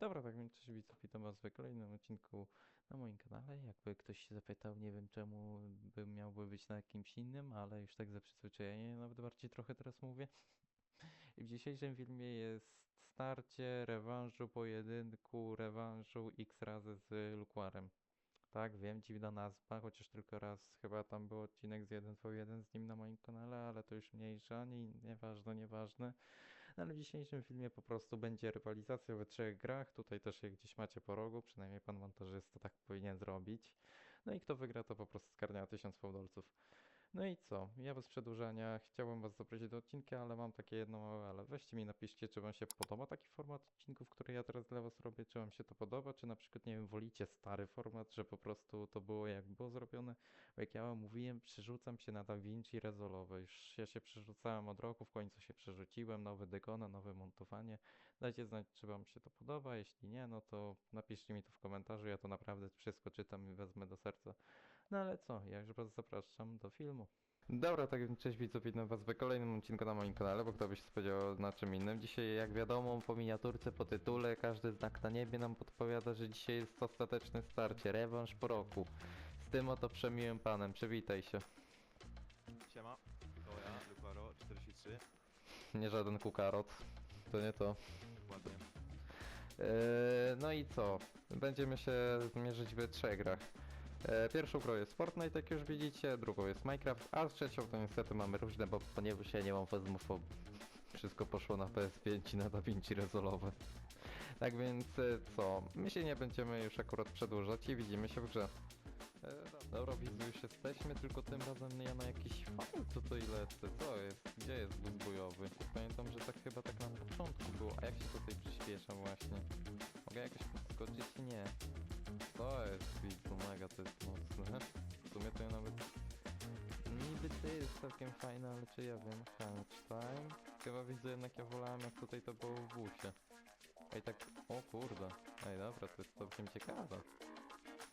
Dobra, tak więc cześć widzów, witam was w kolejnym odcinku na moim kanale. Jakby ktoś się zapytał, nie wiem czemu bym miałby być na jakimś innym, ale już tak za przyzwyczajenie, nawet bardziej trochę teraz mówię. I w dzisiejszym filmie jest starcie rewanżu, pojedynku, rewanżu x razy z Lukwarem. Tak, wiem, dziwna nazwa, chociaż tylko raz chyba tam był odcinek z 1v1 z nim na moim kanale, ale to już mniejsza, nie, nieważne, nieważne. No ale w dzisiejszym filmie po prostu będzie rywalizacja we trzech grach. Tutaj też je gdzieś macie po rogu, przynajmniej pan montażysta tak powinien zrobić. No i kto wygra, to po prostu skarnia 1000 fałdolców. No i co? Ja bez przedłużania chciałbym was zaprosić do odcinka, ale mam takie jedno małe ale. Weźcie mi napiszcie, czy wam się podoba taki format odcinków, który ja teraz dla was robię, czy wam się to podoba, czy na przykład, nie wiem, wolicie stary format, że po prostu to było jak było zrobione. Bo jak ja mówiłem, przerzucam się na DaVinci Resolve. Już ja się przerzucałem od roku, w końcu się przerzuciłem, nowy dekona, nowe montowanie. Dajcie znać, czy wam się to podoba, jeśli nie, no to napiszcie mi to w komentarzu, ja to naprawdę wszystko czytam i wezmę do serca. No ale co, ja już was zapraszam do filmu. Dobra, tak więc cześć widzów, witam was w kolejnym odcinku na moim kanale, bo kto by się spodziewał na czym innym. Dzisiaj jak wiadomo po miniaturce, po tytule, każdy znak na niebie nam podpowiada, że dzisiaj jest ostateczne starcie, rewanż po roku. Z tym oto przemiłym panem, przywitaj się. Siema, to ja, Lukaro, 43, Nie żaden kukarot, to nie to. Eee, no i co? Będziemy się zmierzyć w trzech grach. Eee, pierwszą grą jest Fortnite, jak już widzicie, drugą jest Minecraft, a trzecią to niestety mamy różne, bo ponieważ ja nie mam fazmofobii. Wszystko poszło na PS5 i na DaVinci Resolve. Tak więc e, co? My się nie będziemy już akurat przedłużać i widzimy się w grze. E, dobra, widzu, już jesteśmy, tylko tym razem ja na jakiś to ile lecę. Co jest? Gdzie jest bus bojowy? Pamiętam, że tak chyba tak na początku było. A jak się tutaj przyspiesza właśnie? Mogę jakoś podskoczyć? Nie. To jest widzu, mega to jest mocne. W sumie to ja nawet... Niby to jest całkiem fajne, ale czy ja wiem? Crunch time? Chyba widzę jednak ja wolałem jak tutaj to było w busie. Ej tak... O kurde. Ej dobra, to jest całkiem ciekawe.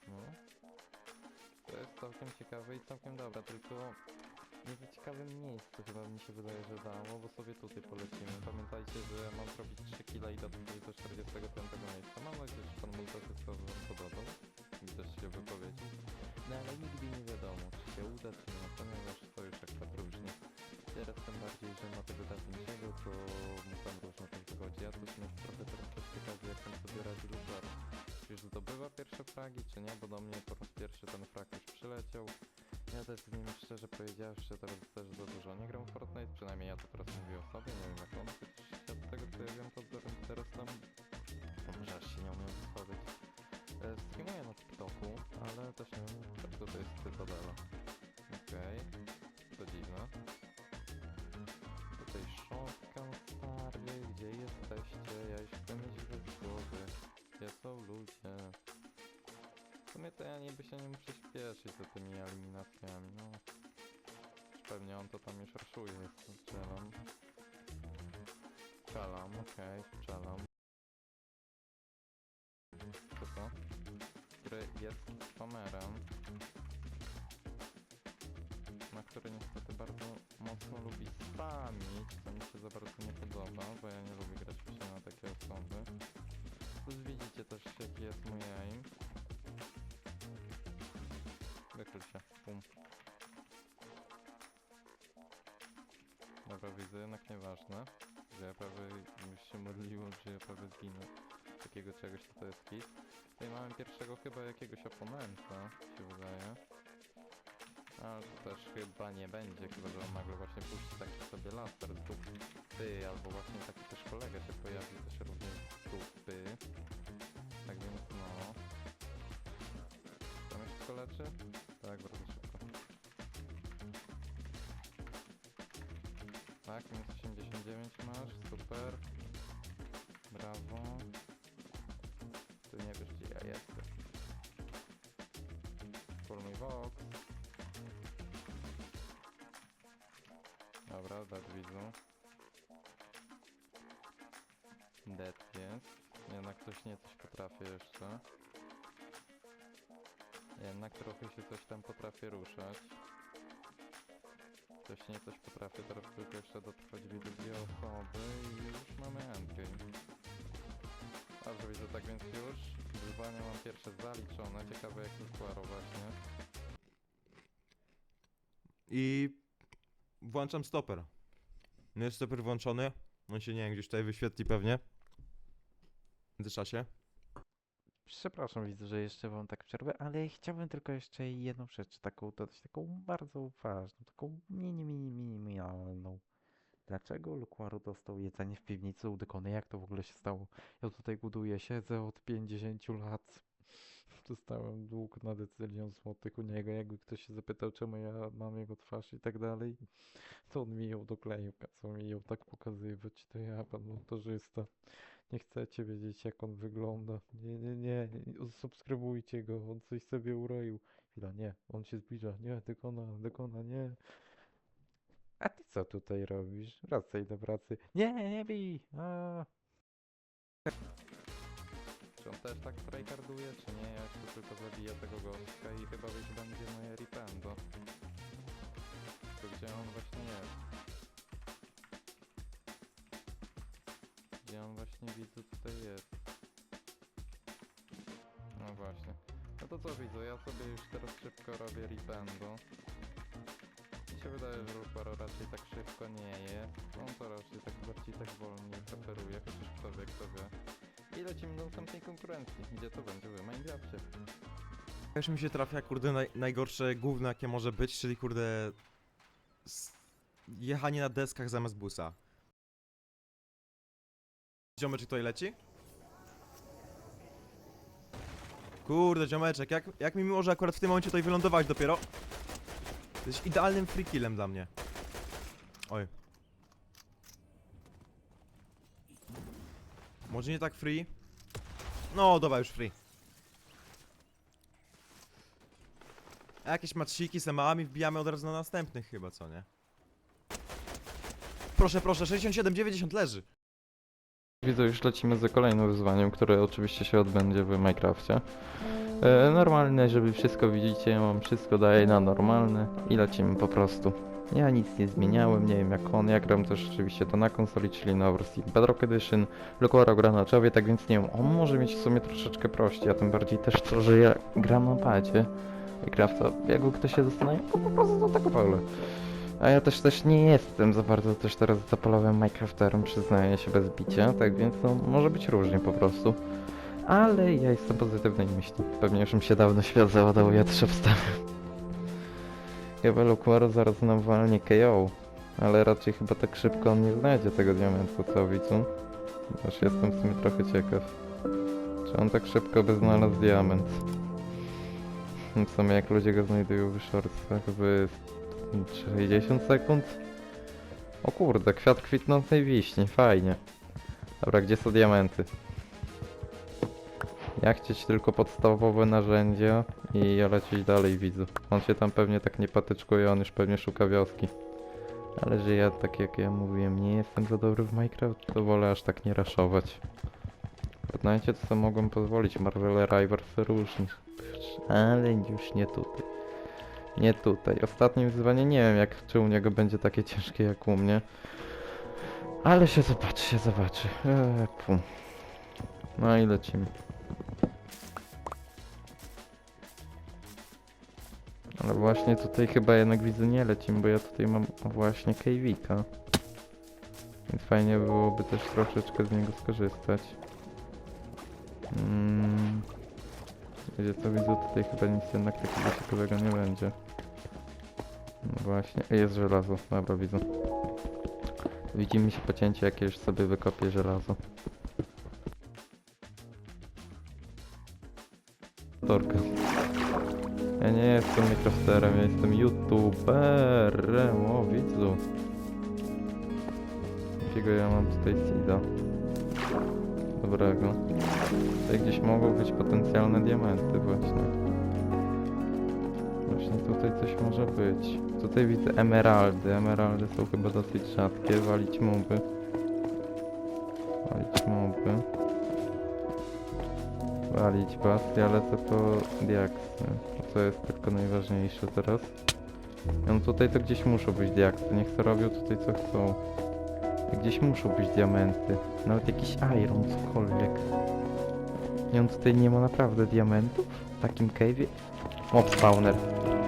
No. To całkiem ciekawe i całkiem dobra, tylko nie w ciekawym miejscu chyba mi się wydaje, że dało, bo sobie tutaj polecimy. Pamiętajcie, że mam zrobić 3 kg i dotrzeć do 45 miejsca. Mam nadzieję, że pan montażysta wam podobał i też się wypowiedzi. No ale nigdy nie wiadomo, czy się uda, czy nie, ponieważ to już jak tak różnie. Teraz tym bardziej, że ma tego dawniejszego, to mu tam różno też wychodzi. Ja też mnie trochę teraz też ciekawy, jak tam sobie radzi. Czy już zdobywa pierwsze fragi, czy nie, bo do mnie po raz pierwszy ten frag już przyleciał. Ja też z nim szczerze powiedziawszy, teraz też za dużo nie gram w Fortnite, przynajmniej ja to teraz mówię o sobie, nie wiem jak on, chociaż od tego co ja wiem, to teraz- teraz tam, może się nie umiem wysławiać. E, Streamuję na TikToku, ale też nie wiem, co to jest Cytadela. Okej, to sumie to ja niby się nie muszę śpieszyć za tymi eliminacjami, no. Pewnie on to tam już raszuje, strzelam. Strzelam, okej, strzelam. Co to? Który jest spamerem. Na który niestety bardzo mocno lubi spamić, co mi się za bardzo nie podoba, bo ja nie lubię grać właśnie na takie osoby. Plus widzicie też jaki jest mój aim. Wykrył się. Pum. Dobra, widzę, jednak nieważne. Że ja prawie już się modliłem, że ja prawie zginę. Takiego czegoś to jest hit. Tutaj mamy pierwszego chyba jakiegoś oponenta, się wydaje. Ale to też chyba nie będzie, chyba że on nagle właśnie puści taki sobie laser z dupy, albo właśnie taki też kolega się pojawi też również z dupy. Tak więc no. Tam jeszcze leczy? Tak, bardzo szybko. Tak, minus 89 masz, super. Brawo. Ty nie wiesz gdzie ja jestem. Mój Vox. Dobra, dead widzę. Dead jest. Jednak coś nie coś potrafię jeszcze. Jednak trochę się coś tam potrafię ruszać. Coś nie coś potrafię, teraz tylko jeszcze dotrwać dwie osoby i już mamy endgame. Dobrze widzę, tak więc już wyzwania mam pierwsze zaliczone. Ciekawe jak Luquaro właśnie. I włączam stoper. No jest stoper włączony. On się nie wiem, gdzieś tutaj wyświetli pewnie. W międzyczasie. Przepraszam, widzę, że jeszcze wam tak przerwę, ale chciałbym tylko jeszcze jedną rzecz taką dodać, taką bardzo ważną, taką mini, mini, minimalną. Dlaczego Luquaro dostał jedzenie w piwnicy u Dekony? Jak to w ogóle się stało? Ja tutaj buduję, siedzę od 50 lat. Dostałem dług na decylion złotych u niego. Jakby ktoś się zapytał, czemu ja mam jego twarz i tak dalej, to on mi ją dokleił, kazał mi ją tak pokazywać. To ja, pan montażysta. Nie chcecie wiedzieć, jak on wygląda. Nie, nie, nie. Subskrybujcie go, on coś sobie uroił. Chwila, nie, on się zbliża. Nie, Dekona, Dekona, nie. A ty co tutaj robisz? Wracaj do pracy. Nie, nie bij! A. Czy on też tak tryharduje, czy nie? Ja tu tylko zabiję tego gościa i chyba już będzie moje ripendo. To gdzie on właśnie jest? Gdzie on właśnie widzę tutaj jest? No właśnie. No to co widzę, ja sobie już teraz szybko robię ripendo. Mi się wydaje, że Luparo raczej tak szybko nie je. On to raczej tak bardziej tak wolniej preferuje, chociaż kto wie, kto wie. I lecimy do następnej konkurencji, gdzie to będzie w Minecrafcie. Też mi się trafia, kurde, naj, najgorsze gówno jakie może być, czyli kurde... Jechanie na deskach zamiast busa. Ziomeczek tutaj leci? Kurde, ziomeczek, jak, jak mi miło, że akurat w tym momencie tutaj wylądowałeś dopiero. Jesteś idealnym free killem dla mnie. Oj. Może nie tak free? No, dobra, już free. A jakieś matsiki z emałami wbijamy od razu na następnych chyba, co nie? Proszę, proszę, 67, 90 leży. Widzę, już lecimy za kolejnym wyzwaniem, które oczywiście się odbędzie w Minecrafcie. E, normalne, żeby wszystko widzicie, ja mam wszystko daję na normalne i lecimy po prostu. Ja nic nie zmieniałem, nie wiem jak on, ja gram też oczywiście to na konsoli, czyli na wersji Bedrock Edition, Luquaro gra na czowie, tak więc nie wiem, on może mieć w sumie troszeczkę prościej, a tym bardziej też to, że ja gram na padzie i gra w to, jakby ktoś się zastanawiał, to po prostu to tak wolę. A ja też też nie jestem za bardzo też teraz zapalowym Minecrafterem, przyznaję się bez bicia, tak więc no może być różnie po prostu. Ale ja jestem pozytywnej myśli. Pewnie już mi się dawno świat załadał, ja też obstawiam. Chyba Luquaro zaraz nam walnie KO. Ale raczej chyba tak szybko on nie znajdzie tego diamentu, co widzę. Aż jestem w sumie trochę ciekaw. Czy on tak szybko by znalazł diament? W sumie jak ludzie go znajdują w shortsach w 60 sekund? O kurde, kwiat kwitnącej wiśni, fajnie. Dobra, gdzie są diamenty? Ja chcieć tylko podstawowe narzędzia i ja lecieć dalej widzę. On się tam pewnie tak nie patyczkuje, on już pewnie szuka wioski. Ale że ja, tak jak ja mówiłem, nie jestem za dobry w Minecraft, to wolę aż tak nie raszować. To sobie mogłem pozwolić, Marvel Rivals różni. Ale już nie tutaj. Nie tutaj. Ostatnie wyzwanie nie wiem jak czy u niego będzie takie ciężkie jak u mnie. Ale się zobaczy, się zobaczy. Eee, pum. No i lecimy. Ale właśnie tutaj chyba jednak widzę nie lecimy, bo ja tutaj mam właśnie Kejwika. Więc fajnie byłoby też troszeczkę z niego skorzystać. Mm. Wiecie co widzę tutaj chyba nic jednak takiego ciekawego nie będzie. No właśnie, jest żelazo, dobra widzę. Widzimy się po cięciu, jak już sobie wykopię żelazo. Torka. Ja nie jestem Minecrafterem, ja jestem YouTuberem, o widzu. Jakiego ja mam tutaj seeda? Dobrego. Tutaj gdzieś mogą być potencjalne diamenty właśnie. Właśnie tutaj coś może być. Tutaj widzę emeraldy. Emeraldy są chyba dosyć rzadkie. Walić moby. Walić moby. Walić basty, ale to po diaksy. To jest tylko najważniejsze teraz. No tutaj to gdzieś muszą być diaksy. Niech to robią tutaj co chcą. Gdzieś muszą być diamenty. Nawet jakiś iron, cokolwiek. I on tutaj nie ma naprawdę diamentów? W takim cave'ie? Mob spawner.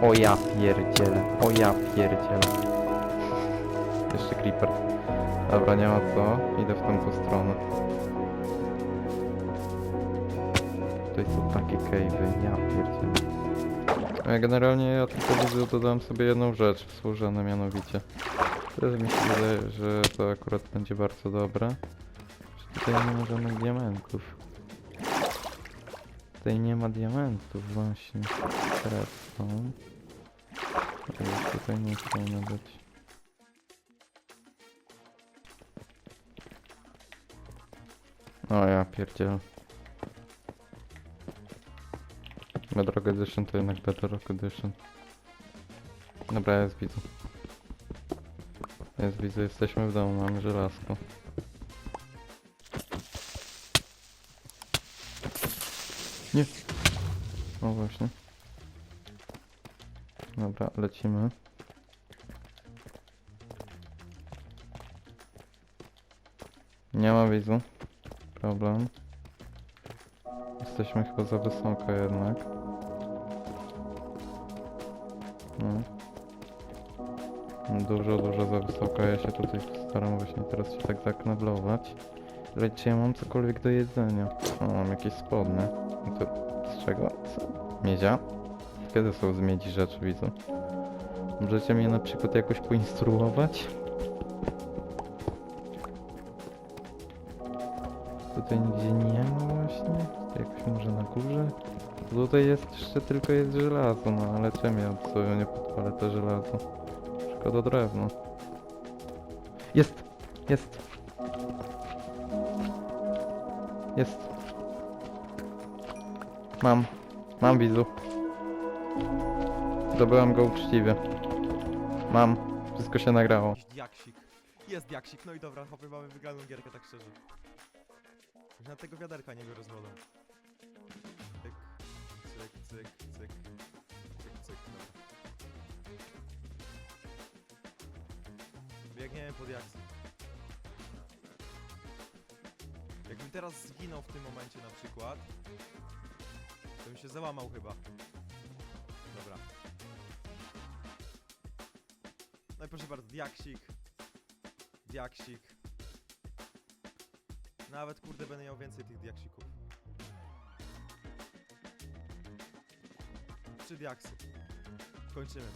O ja pierdzielę. O ja pierdzielę. Jeszcze creeper. Dobra, nie ma co. Idę w tamtą stronę. Tutaj są takie cave'y. Ja pierdzielę. Generalnie ja tylko widzę, dodałem sobie jedną rzecz współrzędne mianowicie. Też mi się wydaje, że to akurat będzie bardzo dobre. Że tutaj nie ma żadnych diamentów. Tutaj nie ma diamentów właśnie. Teraz tutaj nie powinno być. O ja pierdzielę. Bedrock Edition to jednak Bedrock Edition. Dobra, jest widzę. Jest widzę, jesteśmy w domu, mamy żelazko. Nie. O właśnie. Dobra, lecimy. Nie ma wizu. Problem. Jesteśmy chyba za wysoko jednak. No. Dużo, dużo za wysoko. Ja się tutaj staram właśnie teraz się tak zakneblować. Ale czy ja mam cokolwiek do jedzenia? O, mam jakieś spodnie. To z czego? Co? Miedzia? Kiedy są z miedzi rzeczy, widzę? Możecie mnie na przykład jakoś poinstruować? Tutaj nigdzie nie ma właśnie? Jakoś może na górze? Tutaj jest jeszcze tylko jest żelazo, no ale czym ja sobie nie podpalę to żelazo? Szkoda drewna. Jest! Jest! Jest! Mam. Mam widzu. Zdobyłam go uczciwie. Mam. Wszystko się nagrało. Jakiś. Jest diaksik, no i dobra, chłopie, mamy wygraną gierkę, tak szczerze. Już na tego wiaderka nie biorę z. Cyk, cyk, cyk, cyk. Cyk, cyk, dobra. Biegniemy po diaksy. Jakbym teraz zginął w tym momencie na przykład, to bym się załamał chyba. Dobra. No i proszę bardzo, diaksik. Diaksik. Nawet kurde będę miał więcej tych diaksików. Trzy diaksy. Kończymy.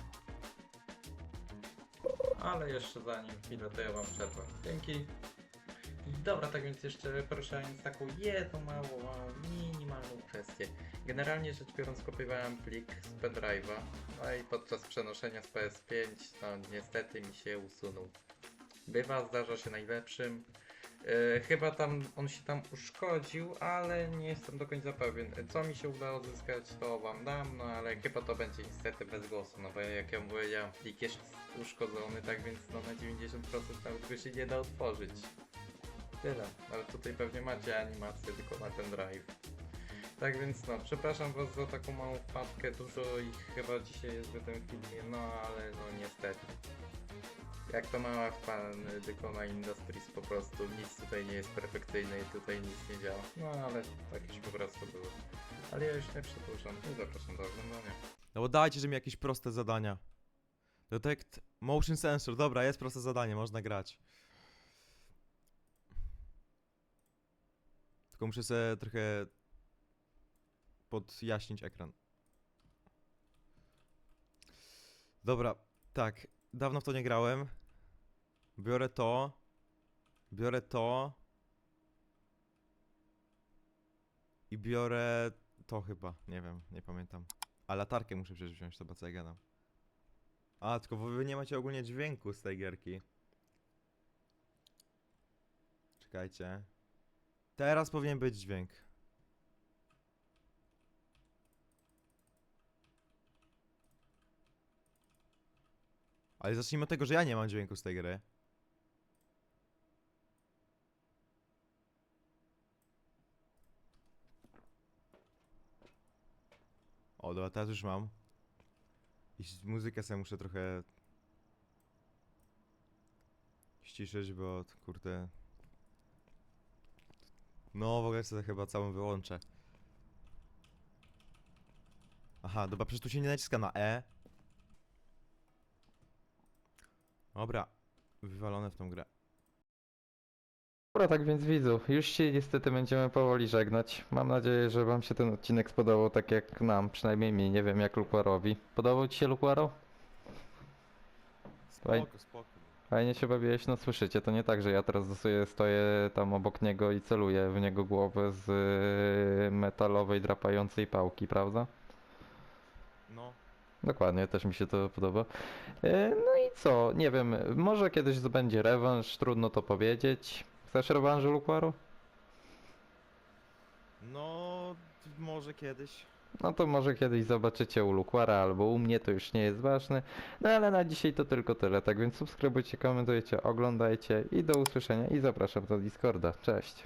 Ale jeszcze zanim chwilę, to ja wam przerwę. Dzięki. Dobra, tak więc jeszcze poruszając taką jedną małą, minimalną kwestię. Generalnie rzecz biorąc kopiowałem plik z pendrive'a, no i podczas przenoszenia z PS5, no niestety mi się usunął. Bywa, zdarza się najlepszym. E, chyba tam on się tam uszkodził, ale nie jestem do końca pewien. Co mi się uda odzyskać, to wam dam, no ale chyba to będzie niestety bez głosu, no bo jak ja powiedziałem, plik jest uszkodzony, tak więc no na 90% nawet go się nie da otworzyć. Tyle, ale tutaj pewnie macie animację tylko na ten drive. Tak więc no, przepraszam was za taką małą wpadkę, dużo ich chyba dzisiaj jest w tym filmie, no ale no niestety. Jak to mała fan Dykona Industries po prostu nic tutaj nie jest perfekcyjne i tutaj nic nie działa. No ale tak już po prostu było. Ale ja już nie przedłużam i zapraszam do oglądania. No bo dajcie, że mi jakieś proste zadania. Detect motion sensor, dobra, jest proste zadanie, można grać. Tylko muszę sobie trochę podjaśnić ekran. Dobra, tak, dawno w to nie grałem. Biorę to. Biorę to. I biorę to chyba, nie wiem, nie pamiętam. A latarkę muszę przecież wziąć, to co ja gadam. A, tylko wy nie macie ogólnie dźwięku z tej gierki. Czekajcie. Teraz powinien być dźwięk. Ale zacznijmy od tego, że ja nie mam dźwięku z tej gry. O, dobra, teraz już mam. I muzykę sobie muszę trochę ściszyć, bo kurde. No, w ogóle sobie chyba całą wyłączę. Aha, dobra, przecież tu się nie naciska na E. Dobra, wywalone w tą grę. Dobra, tak więc widzów, już się niestety będziemy powoli żegnać. Mam nadzieję, że wam się ten odcinek spodobał tak jak nam, przynajmniej mi, nie wiem jak Lukłarowi. Podobał ci się Lukłaro? Spoko, spoko. Fajnie się bawiłeś, no słyszycie, to nie tak, że ja teraz sobie stoję tam obok niego i celuję w niego głowę z y, metalowej, drapającej pałki, prawda? No, Dokładnie, też mi się to podoba. E, No i co, nie wiem, może kiedyś będzie rewanż, trudno to powiedzieć. Chcesz rewanżu, Lukwaru? no, może kiedyś. No to może kiedyś zobaczycie u Lukwara albo u mnie, to już nie jest ważne. No ale na dzisiaj to tylko tyle, tak więc subskrybujcie, komentujcie, oglądajcie i do usłyszenia i zapraszam do Discorda. Cześć!